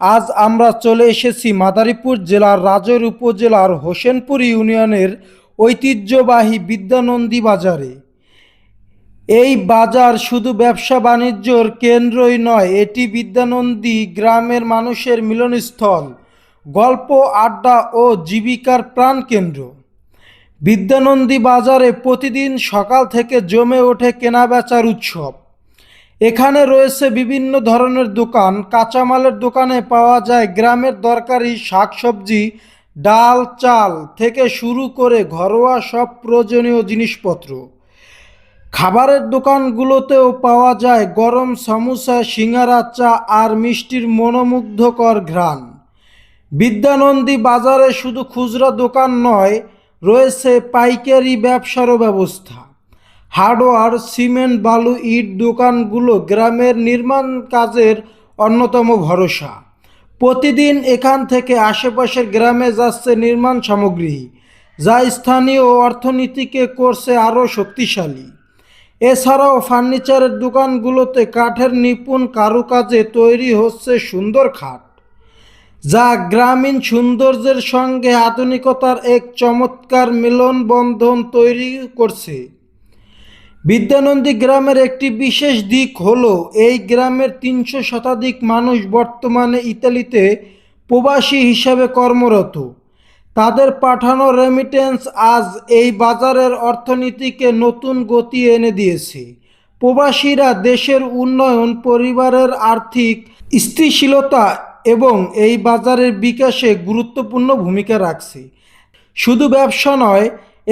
আজ আমরা চলে এসেছি মাদারীপুর জেলার রাজৈর উপজেলার হোসেনপুর ইউনিয়নের ঐতিহ্যবাহী বিদ্যানন্দী বাজারে। এই বাজার শুধু ব্যবসা বাণিজ্যর কেন্দ্রই নয়, এটি বিদ্যানন্দী গ্রামের মানুষের মিলনস্থল, গল্প, আড্ডা ও জীবিকার প্রাণকেন্দ্র। বিদ্যানন্দী বাজারে প্রতিদিন সকাল থেকে জমে ওঠে কেনাবেচার উৎসব। এখানে রয়েছে বিভিন্ন ধরনের দোকান। কাঁচামালের দোকানে পাওয়া যায় গ্রামের দরকারি শাকসবজি, ডাল, চাল থেকে শুরু করে ঘরোয়া সব প্রয়োজনীয় জিনিসপত্র। খাবারের দোকানগুলোতেও পাওয়া যায় গরম সমোসা, সিঙ্গারা, চা আর মিষ্টির মনোমুগ্ধকর ঘ্রাণ। বিদ্যানন্দী বাজারে শুধু খুচরা দোকান নয়, রয়েছে পাইকারি ব্যবসারও ব্যবস্থা। হার্ডওয়্যার সিমেন্ট, বালু, ইট দোকানগুলো গ্রামের নির্মাণ কাজের অন্যতম ভরসা। প্রতিদিন এখান থেকে আশেপাশের গ্রামে যাচ্ছে নির্মাণ সামগ্রী, যা স্থানীয় অর্থনীতিকে করছে আরও শক্তিশালী। এছাড়াও ফার্নিচারের দোকানগুলোতে কাঠের নিপুণ কারুকাজে তৈরি হচ্ছে সুন্দর খাট, যা গ্রামীণ সৌন্দর্যের সঙ্গে আধুনিকতার এক চমৎকার মিলনবন্ধন তৈরি করছে। বিদ্যানন্দী গ্রামের একটি বিশেষ দিক হলো, এই গ্রামের তিনশো শতাধিক মানুষ বর্তমানে ইতালিতে প্রবাসী হিসাবে কর্মরত। তাদের পাঠানো রেমিটেন্স আজ এই বাজারের অর্থনীতিকে নতুন গতি এনে দিয়েছে। প্রবাসীরা দেশের উন্নয়ন, পরিবারের আর্থিক স্থিতিশীলতা এবং এই বাজারের বিকাশে গুরুত্বপূর্ণ ভূমিকা রাখছে। শুধু ব্যবসা নয়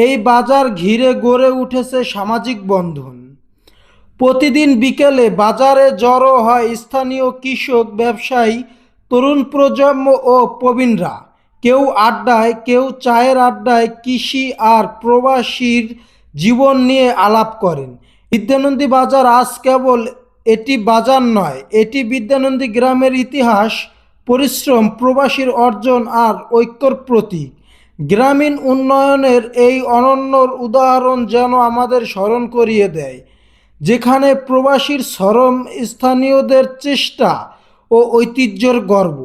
এই বাজার ঘিরে গড়ে উঠেছে সামাজিক বন্ধন। প্রতিদিন বিকেলে বাজারে জড়ো হয় স্থানীয় কৃষক, ব্যবসায়ী, তরুণ প্রজন্ম ও প্রবীণরা। কেউ আড্ডায়, কেউ চায়ের আড্ডায় কৃষি আর প্রবাসীর জীবন নিয়ে আলাপ করেন। বিদ্যানন্দী বাজার আজ কেবল এটি বাজার নয়, এটি বিদ্যানন্দী গ্রামের ইতিহাস, পরিশ্রম, প্রবাসীর অর্জন আর ঐক্যর প্রতীক। গ্রামীণ উন্নয়নের এই অনন্যর উদাহরণ যেন আমাদের স্মরণ করিয়ে দেয়, যেখানে প্রবাসীর শ্রম স্থানীয়দের চেষ্টা ও ঐতিহ্যের গর্ব।